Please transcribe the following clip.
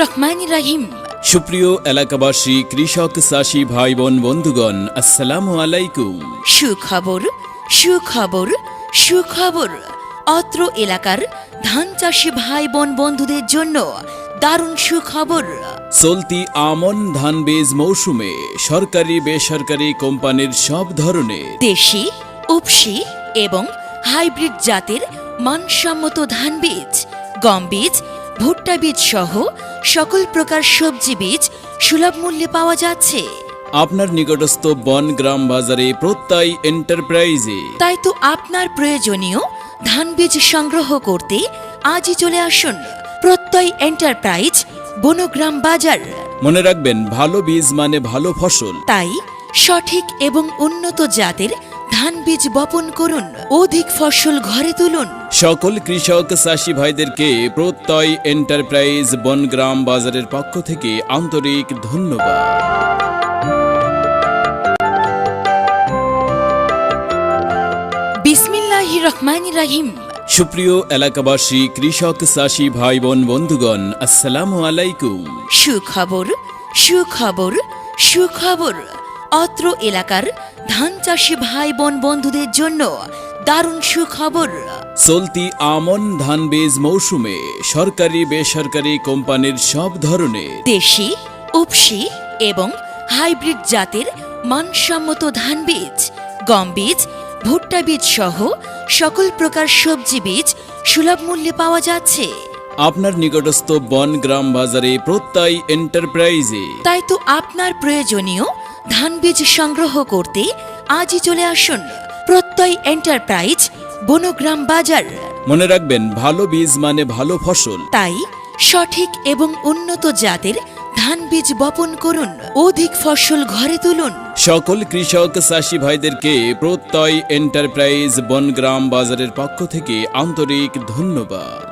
রহমান রাহিম সুপ্রিয় এলাকাবাসী কৃষক চাষী ভাই বোন বন্ধুগণ আসসালামু আলাইকুম। সুখবর সুখবর সুখবর। অত্র এলাকার ধান চাষি ভাই বোন বন্ধুদের জন্য দারুণ সুখবর। চলতি আমন ধান বীজ মৌসুমে সরকারি বেসরকারি কোম্পানির সব ধরনের দেশি উপসি এবং হাইব্রিড জাতের মানসম্মত ধান বীজ গম বীজ ভুট্টা বীজ সহ সকল প্রকার সবজি বীজ সুলভ মূল্যে পাওয়া যাচ্ছে। আপনার নিকটস্থ বন গ্রাম বাজারে প্রত্যয় এন্টারপ্রাইজে। তাই তো আপনার প্রয়োজনীয় ধান বীজ সংগ্রহ করতে আজই চলে আসুন। প্রত্যয় এন্টারপ্রাইজ বনগ্রাম বাজার। মনে রাখবেন ভালো বীজ মানে ভালো ফসল। তাই সঠিক এবং উন্নত জাতের ধান বীজ বপন করুন অধিক ফসল ঘরে তুলুন। সকল কৃষক চাষী ভাইদেরকে প্রত্যয় এন্টারপ্রাইজ বনগ্রাম বাজারের পক্ষ থেকে আন্তরিক ধন্যবাদ। বিসমিল্লাহ রহমান রাহিম। সুপ্রিয় এলাকাবাসী কৃষক চাষী ভাই বোন বন্ধুগণ আসসালামু আলাইকুম। সুখবর সুখবর সুখবর। অত্র এলাকার ধান চাষি ভাই বোন বন্ধুদের জন্য দারুণ সুখবর। চলতি আমন ধান বীজ মৌসুমে সরকারি বেসরকারি কোম্পানির সব ধরনের দেশি উপসি এবং হাইব্রিড জাতের মানসম্মত ধান বীজ গম বীজ ভুট্টা বীজ সহ সকল প্রকার সবজি বীজ সুলভ মূল্যে পাওয়া যাচ্ছে। আপনার নিকটস্থ বন গ্রাম বাজারে প্রত্যয় এন্টারপ্রাইজে তাই তো আপনার প্রয়োজনীয় ধান বীজ সংগ্রহ করতে আজই চলে আসুন প্রত্যয় এন্টারপ্রাইজ বনগ্রাম বাজার। মনে রাখবেন ভালো বীজ মানে ভালো ফসল। তাই সঠিক এবং উন্নত জাতের ধান বীজ বপন করুন অধিক ফসল ঘরে তুলুন। সকল কৃষক চাষী ভাইদেরকে প্রত্যয় এন্টারপ্রাইজ বনগ্রাম বাজারের পক্ষ থেকে আন্তরিক ধন্যবাদ।